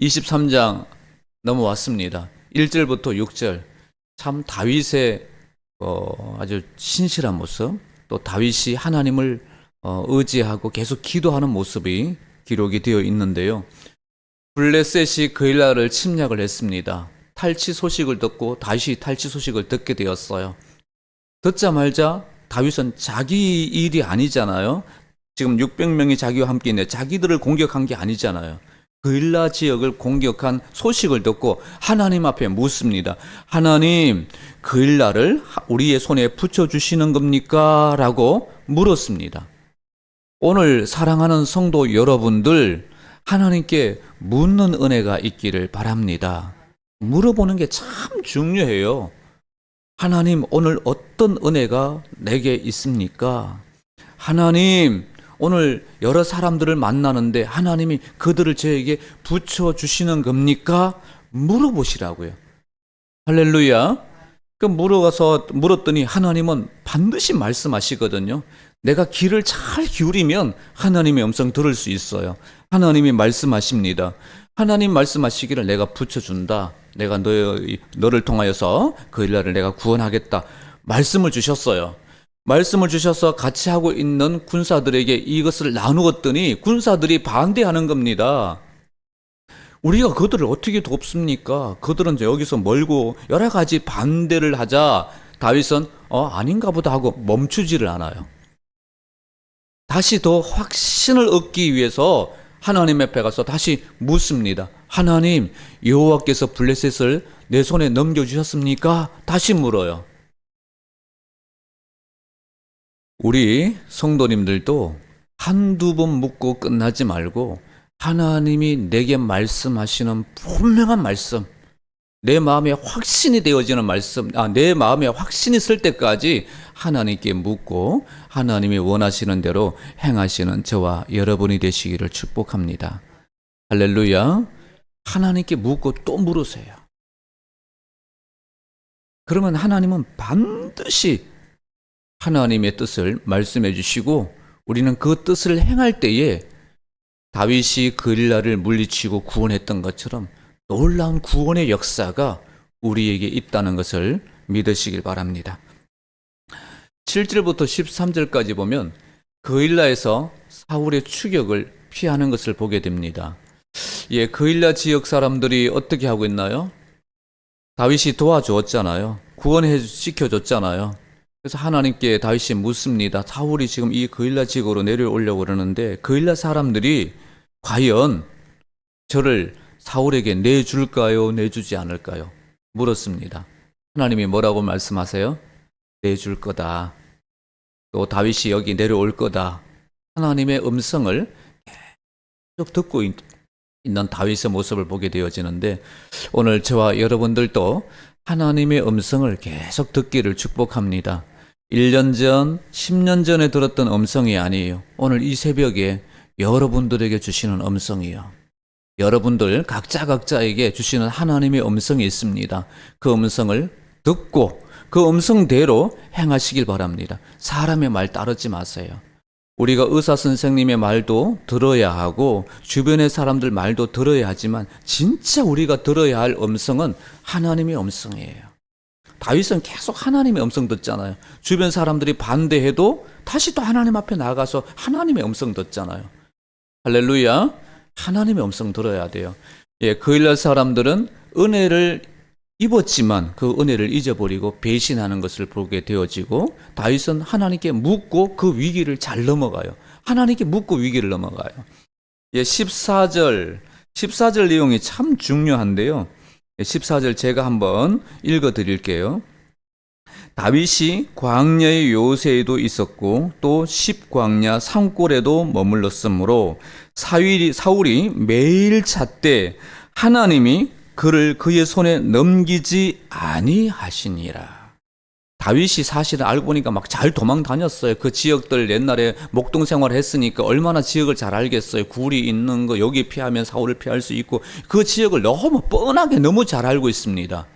23장 넘어왔습니다. 1절부터 6절. 참 다윗의 어, 아주 신실한 모습, 또 다윗이 하나님을 어, 의지하고 계속 기도하는 모습이 기록이 되어 있는데요. 블레셋이 그일라를 침략을 했습니다. 탈취 소식을 듣고 다시 탈취 소식을 듣게 되었어요. 듣자마자 다윗은 자기 일이 아니잖아요. 지금 600명이 자기와 함께 있는데 자기들을 공격한 게 아니잖아요. 그일라 지역을 공격한 소식을 듣고 하나님 앞에 묻습니다. 하나님, 그일라를 우리의 손에 붙여주시는 겁니까? 라고 물었습니다. 오늘 사랑하는 성도 여러분들, 하나님께 묻는 은혜가 있기를 바랍니다. 물어보는 게 참 중요해요. 하나님, 오늘 어떤 은혜가 내게 있습니까? 하나님, 오늘 여러 사람들을 만나는데 하나님이 그들을 저에게 붙여 주시는 겁니까? 물어보시라고요. 할렐루야. 그 물어가서 물었더니 하나님은 반드시 말씀하시거든요. 내가 귀를 잘 기울이면 하나님의 음성 들을 수 있어요. 하나님이 말씀하십니다. 하나님 말씀하시기를 내가 붙여준다. 내가 너, 너를 통하여서 그 일날을 내가 구원하겠다. 말씀을 주셨어요. 말씀을 주셔서 같이 하고 있는 군사들에게 이것을 나누었더니 군사들이 반대하는 겁니다. 우리가 그들을 어떻게 돕습니까? 그들은 여기서 멀고 여러 가지 반대를 하자 다윗은 어 아닌가 보다 하고 멈추지를 않아요. 다시 더 확신을 얻기 위해서 하나님 앞에 가서 다시 묻습니다. 하나님, 여호와께서 블레셋을 내 손에 넘겨 주셨습니까? 다시 물어요. 우리 성도님들도 한두 번 묻고 끝나지 말고 하나님이 내게 말씀하시는 분명한 말씀, 내 마음에 확신이 되어지는 말씀, 아, 내 마음에 확신이 쓸 때까지 하나님께 묻고 하나님이 원하시는 대로 행하시는 저와 여러분이 되시기를 축복합니다. 할렐루야. 하나님께 묻고 또 물으세요. 그러면 하나님은 반드시 하나님의 뜻을 말씀해 주시고 우리는 그 뜻을 행할 때에 다윗이 그릴라를 물리치고 구원했던 것처럼 놀라운 구원의 역사가 우리에게 있다는 것을 믿으시길 바랍니다. 7절부터 13절까지 보면 그일라에서 사울의 추격을 피하는 것을 보게 됩니다. 예, 그일라 지역 사람들이 어떻게 하고 있나요? 다윗이 도와주었잖아요. 구원해 시켜줬잖아요. 그래서 하나님께 다윗이 묻습니다. 사울이 지금 이 그일라 지역으로 내려오려고 그러는데 그일라 사람들이 과연 저를 사울에게 내줄까요? 내주지 않을까요? 물었습니다. 하나님이 뭐라고 말씀하세요? 내줄 거다. 또 다윗이 여기 내려올 거다. 하나님의 음성을 계속 듣고 있, 는 다윗의 모습을 보게 되어지는데 오늘 저와 여러분들도 하나님의 음성을 계속 듣기를 축복합니다. 1년 전, 10년 전에 들었던 음성이 아니에요. 오늘 이 새벽에 여러분들에게 주시는 음성이요. 여러분들 각자 각자에게 주시는 하나님의 음성이 있습니다. 그 음성을 듣고 그 음성대로 행하시길 바랍니다. 사람의 말 따르지 마세요. 우리가 의사 선생님의 말도 들어야 하고 주변의 사람들 말도 들어야 하지만 진짜 우리가 들어야 할 음성은 하나님의 음성이에요. 다윗은 계속 하나님의 음성 듣잖아요. 주변 사람들이 반대해도 다시 또 하나님 앞에 나가서 하나님의 음성 듣잖아요. 할렐루야. 하나님의 음성 들어야 돼요. 예, 그일날 사람들은 은혜를 입었지만 그 은혜를 잊어버리고 배신하는 것을 보게 되어지고 다윗은 하나님께 묻고 그 위기를 잘 넘어가요. 하나님께 묻고 위기를 넘어가요. 예, 14절 14절 내용이 참 중요한데요. 14절 제가 한번 읽어 드릴게요. 다윗이 광야의 요새에도 있었고 또 십광야 산골에도 머물렀으므로 사울이, 사울이 매일 잣때 하나님이 그를 그의 손에 넘기지 아니하시니라. 다윗이 사실은 알고 보니까 막 잘 도망 다녔어요. 그 지역들 옛날에 목동 생활을 했으니까 얼마나 지역을 잘 알겠어요. 굴이 있는 거 여기 피하면 사울을 피할 수 있고 그 지역을 너무 뻔하게 너무 잘 알고 있습니다.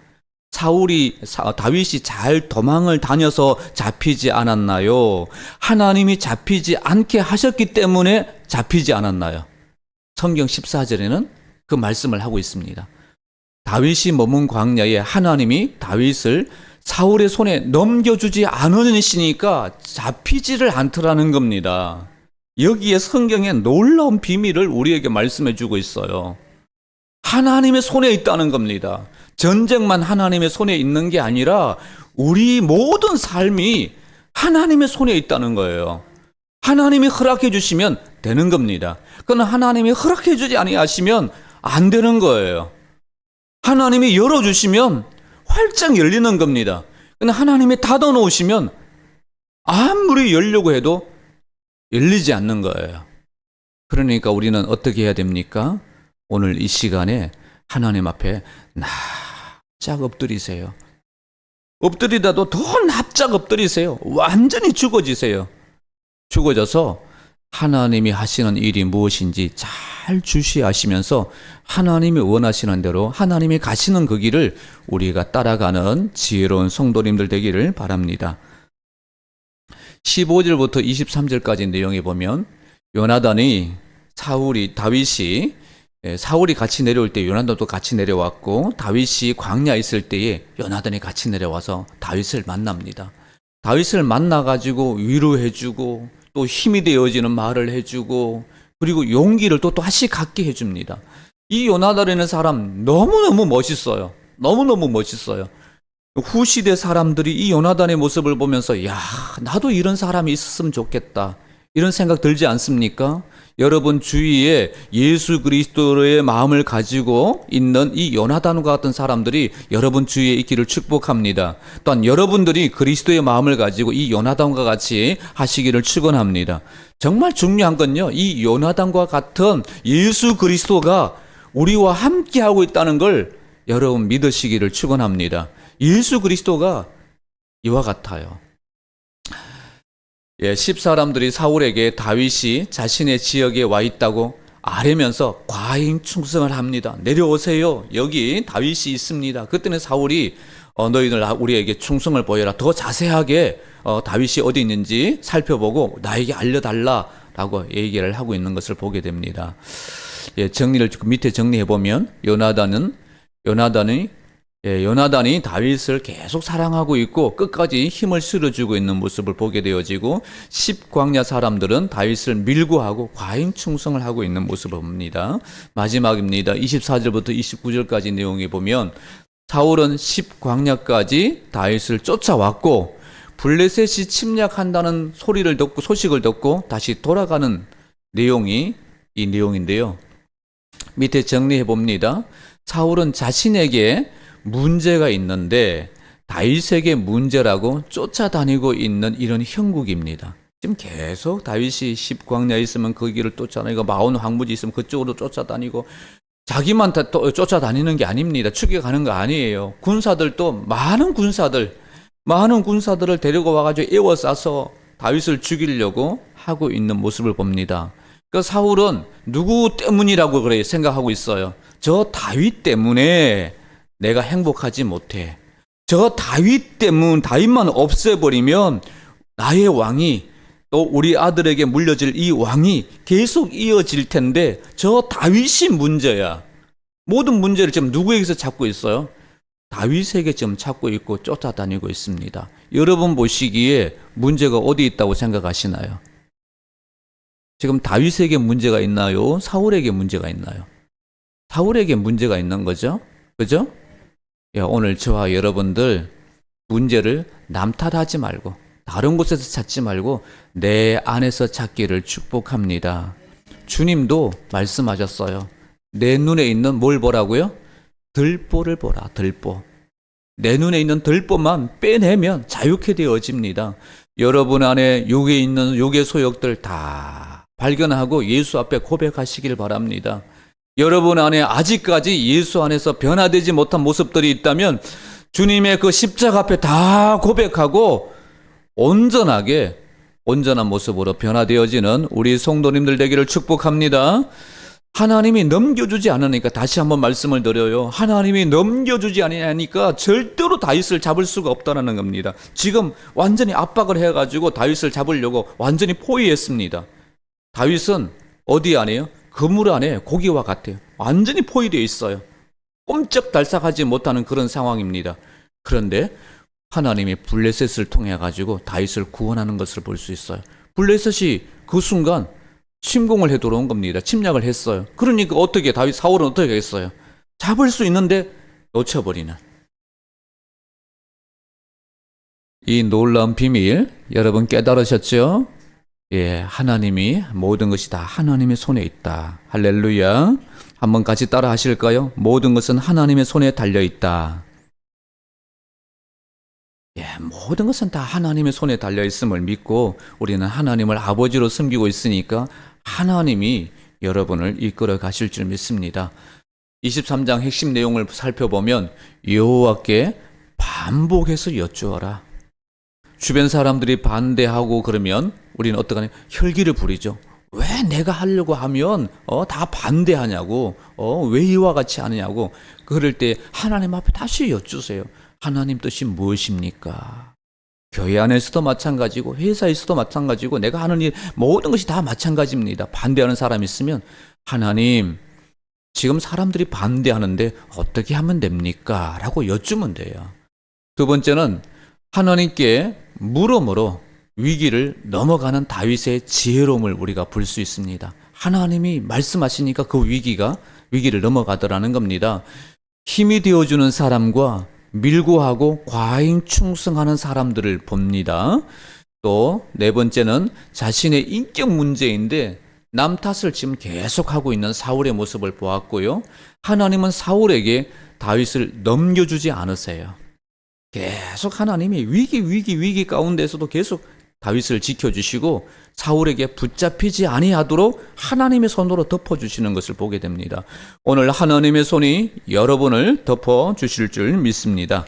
사울이 다윗이 잘 도망을 다녀서 잡히지 않았나요? 하나님이 잡히지 않게 하셨기 때문에 잡히지 않았나요? 성경 14절에는 그 말씀을 하고 있습니다. 다윗이 머문 광야에 하나님이 다윗을 사울의 손에 넘겨주지 않으시니까 잡히지를 않더라는 겁니다. 여기에 성경에 놀라운 비밀을 우리에게 말씀해 주고 있어요. 하나님의 손에 있다는 겁니다. 전쟁만 하나님의 손에 있는 게 아니라 우리 모든 삶이 하나님의 손에 있다는 거예요. 하나님이 허락해 주시면 되는 겁니다. 그러나 하나님이 허락해 주지 아니하시면 안 되는 거예요. 하나님이 열어 주시면 활짝 열리는 겁니다. 근데 하나님이 닫아 놓으시면 아무리 열려고 해도 열리지 않는 거예요. 그러니까 우리는 어떻게 해야 됩니까? 오늘 이 시간에 하나님 앞에 납작 엎드리세요. 엎드리다도 더 납작 엎드리세요. 완전히 죽어지세요. 죽어져서 하나님이 하시는 일이 무엇인지 잘 주시하시면서 하나님이 원하시는 대로 하나님이 가시는 그 길을 우리가 따라가는 지혜로운 성도님들 되기를 바랍니다. 15절부터 23절까지 내용에 보면 요나단이 사울이 다윗이 예, 사울이 같이 내려올 때 요나단도 같이 내려왔고 다윗이 광야 있을 때에 요나단이 같이 내려와서 다윗을 만납니다. 다윗을 만나 가지고 위로해 주고 또 힘이 되어지는 말을 해 주고 그리고 용기를 또 다시 갖게 해 줍니다. 이 요나단이라는 사람 너무너무 멋있어요. 너무너무 멋있어요. 후시대 사람들이 이 요나단의 모습을 보면서 야, 나도 이런 사람이 있었으면 좋겠다. 이런 생각 들지 않습니까? 여러분 주위에 예수 그리스도의 마음을 가지고 있는 이 요나단과 같은 사람들이 여러분 주위에 있기를 축복합니다. 또한 여러분들이 그리스도의 마음을 가지고 이 요나단과 같이 하시기를 축원합니다. 정말 중요한 건요. 이 요나단과 같은 예수 그리스도가 우리와 함께 하고 있다는 걸 여러분 믿으시기를 축원합니다. 예수 그리스도가 이와 같아요. 예, 십 사람들이 사울에게 다윗이 자신의 지역에 와 있다고 아뢰면서 과잉 충성을 합니다. 내려오세요. 여기 다윗이 있습니다. 그때는 사울이 어, 너희들 우리에게 충성을 보여라. 더 자세하게 어, 다윗이 어디 있는지 살펴보고 나에게 알려달라라고 얘기를 하고 있는 것을 보게 됩니다. 예, 정리를 밑에 정리해 보면 요나단은 요나단이 예, 요나단이 다윗을 계속 사랑하고 있고 끝까지 힘을 실어주고 있는 모습을 보게 되어지고 십광야 사람들은 다윗을 밀고 하고 과잉 충성을 하고 있는 모습을 봅니다. 마지막입니다. 24절부터 29절까지 내용에 보면 사울은 십광야까지 다윗을 쫓아왔고 블레셋이 침략한다는 소리를 듣고 소식을 듣고 다시 돌아가는 내용이 이 내용인데요. 밑에 정리해 봅니다. 사울은 자신에게 문제가 있는데 다윗에게 문제라고 쫓아다니고 있는 이런 형국입니다. 지금 계속 다윗이 십광야에 있으면 그 길을 쫓아다니고 마온 황무지 있으면 그쪽으로 쫓아다니고 자기만 쫓아다니는 게 아닙니다. 추격하는 거 아니에요. 군사들도 많은 군사들, 많은 군사들을 데리고 와가지고 에워싸서 다윗을 죽이려고 하고 있는 모습을 봅니다. 그 사울은 누구 때문이라고 그래 생각하고 있어요. 저 다윗 때문에 내가 행복하지 못해. 저 다윗 때문 다윗만 없애버리면 나의 왕이 또 우리 아들에게 물려질 이 왕이 계속 이어질 텐데 저 다윗이 문제야. 모든 문제를 지금 누구에게서 찾고 있어요? 다윗에게 지금 찾고 있고 쫓아다니고 있습니다. 여러분 보시기에 문제가 어디 있다고 생각하시나요? 지금 다윗에게 문제가 있나요? 사울에게 문제가 있나요? 사울에게 문제가 있는 거죠? 그죠? 예, 오늘 저와 여러분들 문제를 남 탓하지 말고 다른 곳에서 찾지 말고 내 안에서 찾기를 축복합니다. 주님도 말씀하셨어요. 내 눈에 있는 뭘 보라고요? 들보를 보라, 들보. 내 눈에 있는 들보만 빼내면 자유케 되어집니다. 여러분 안에 욕에 있는 욕의 소욕들 다 발견하고 예수 앞에 고백하시길 바랍니다. 여러분 안에 아직까지 예수 안에서 변화되지 못한 모습들이 있다면 주님의 그 십자가 앞에 다 고백하고 온전하게 온전한 모습으로 변화되어지는 우리 성도님들 되기를 축복합니다. 하나님이 넘겨주지 않으니까 다시 한번 말씀을 드려요. 하나님이 넘겨주지 않으니까 절대로 다윗을 잡을 수가 없다는 겁니다. 지금 완전히 압박을 해가지고 다윗을 잡으려고 완전히 포위했습니다. 다윗은 어디 안에요? 그물 안에 고기와 같아요. 완전히 포위되어 있어요. 꼼짝달싹하지 못하는 그런 상황입니다. 그런데 하나님이 블레셋을 통해 가지고 다윗을 구원하는 것을 볼 수 있어요. 블레셋이 그 순간 침공을 해 들어온 겁니다. 침략을 했어요. 그러니까 어떻게 다윗 사울은 어떻게 하겠어요? 잡을 수 있는데 놓쳐버리는 이 놀라운 비밀 여러분 깨달으셨죠? 예, 하나님이 모든 것이 다 하나님의 손에 있다. 할렐루야. 한번 같이 따라 하실까요? 모든 것은 하나님의 손에 달려 있다. 예, 모든 것은 다 하나님의 손에 달려 있음을 믿고 우리는 하나님을 아버지로 섬기고 있으니까 하나님이 여러분을 이끌어 가실 줄 믿습니다. 23장 핵심 내용을 살펴보면 여호와께 반복해서 여쭈어라. 주변 사람들이 반대하고 그러면 우리는 어떡하냐? 혈기를 부리죠. 왜 내가 하려고 하면 어, 다 반대하냐고, 어, 왜 이와 같이 하느냐고. 그럴 때 하나님 앞에 다시 여쭈세요. 하나님 뜻이 무엇입니까? 교회 안에서도 마찬가지고 회사에서도 마찬가지고 내가 하는 일 모든 것이 다 마찬가지입니다. 반대하는 사람이 있으면 하나님 지금 사람들이 반대하는데 어떻게 하면 됩니까? 라고 여쭈면 돼요. 두 번째는 하나님께 물음으로 위기를 넘어가는 다윗의 지혜로움을 우리가 볼 수 있습니다. 하나님이 말씀하시니까 그 위기가 위기를 넘어가더라는 겁니다. 힘이 되어주는 사람과 밀고 하고 과잉 충성하는 사람들을 봅니다. 또 네 번째는 자신의 인격 문제인데 남 탓을 지금 계속하고 있는 사울의 모습을 보았고요. 하나님은 사울에게 다윗을 넘겨주지 않으세요. 계속 하나님이 위기 위기 위기 가운데서도 계속 다윗을 지켜주시고 사울에게 붙잡히지 아니하도록 하나님의 손으로 덮어주시는 것을 보게 됩니다. 오늘 하나님의 손이 여러분을 덮어주실 줄 믿습니다.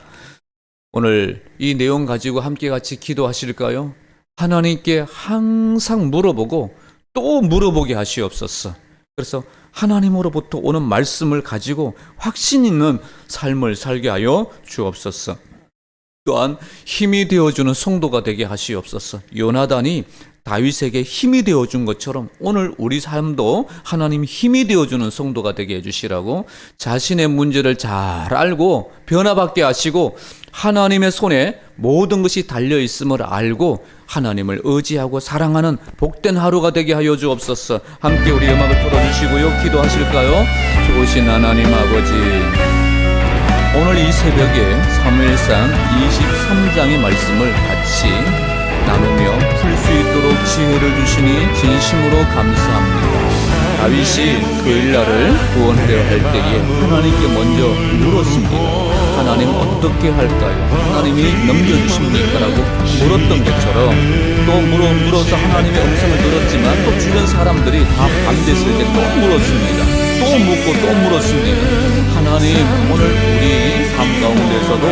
오늘 이 내용 가지고 함께 같이 기도하실까요? 하나님께 항상 물어보고 또 물어보게 하시옵소서. 그래서 하나님으로부터 오는 말씀을 가지고 확신 있는 삶을 살게 하여 주옵소서. 또한 힘이 되어주는 성도가 되게 하시옵소서. 요나단이 다윗에게 힘이 되어준 것처럼 오늘 우리 삶도 하나님 힘이 되어주는 성도가 되게 해주시라고 자신의 문제를 잘 알고 변화받게 하시고 하나님의 손에 모든 것이 달려 있음을 알고 하나님을 의지하고 사랑하는 복된 하루가 되게 하여 주옵소서. 함께 우리 음악을 틀어주시고요. 기도하실까요? 좋으신 하나님 아버지. 오늘 이 새벽에 사무엘상 23장의 말씀을 같이 나누며 풀 수 있도록 지혜를 주시니 진심으로 감사합니다. 다윗이 그 일날을 구원하려 할 때에 하나님께 먼저 물었습니다. 하나님 어떻게 할까요? 하나님이 넘겨주십니까? 라고 물었던 것처럼 또 물어, 물어서 하나님의 음성을 들었지만 또 주변 사람들이 다 반대했을 때 또 물었습니다. 또 묻고 또 물었습니다. 하나님 오늘 우리 삶 가운데서도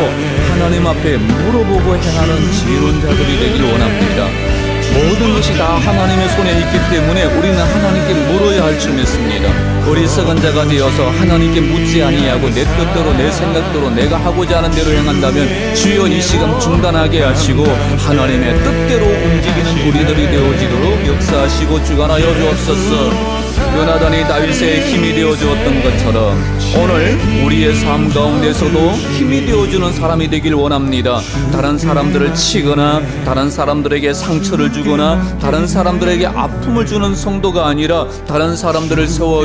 하나님 앞에 물어보고 행하는 지혜로운 자들이 되기를 원합니다. 모든 것이 다 하나님의 손에 있기 때문에 우리는 하나님께 물어야 할 줄 믿습니다. 어리석은 자가 되어서 하나님께 묻지 아니하고 내 뜻대로 내 생각대로 내가 하고자 하는 대로 행한다면 주여 이 시간 중단하게 하시고 하나님의 뜻대로 움직이는 우리들이 되어지도록 역사하시고 주관하여 주옵소서. 요나단이 다윗의 힘이 되어 주었던 것처럼 오늘 우리의 삶 가운데서도 힘이 되어 주는 사람이 되길 원합니다. 다른 사람들을 치거나 다른 사람들에게 상처를 주거나 다른 사람들에게 아픔을 주는 성도가 아니라 다른 사람들을 세워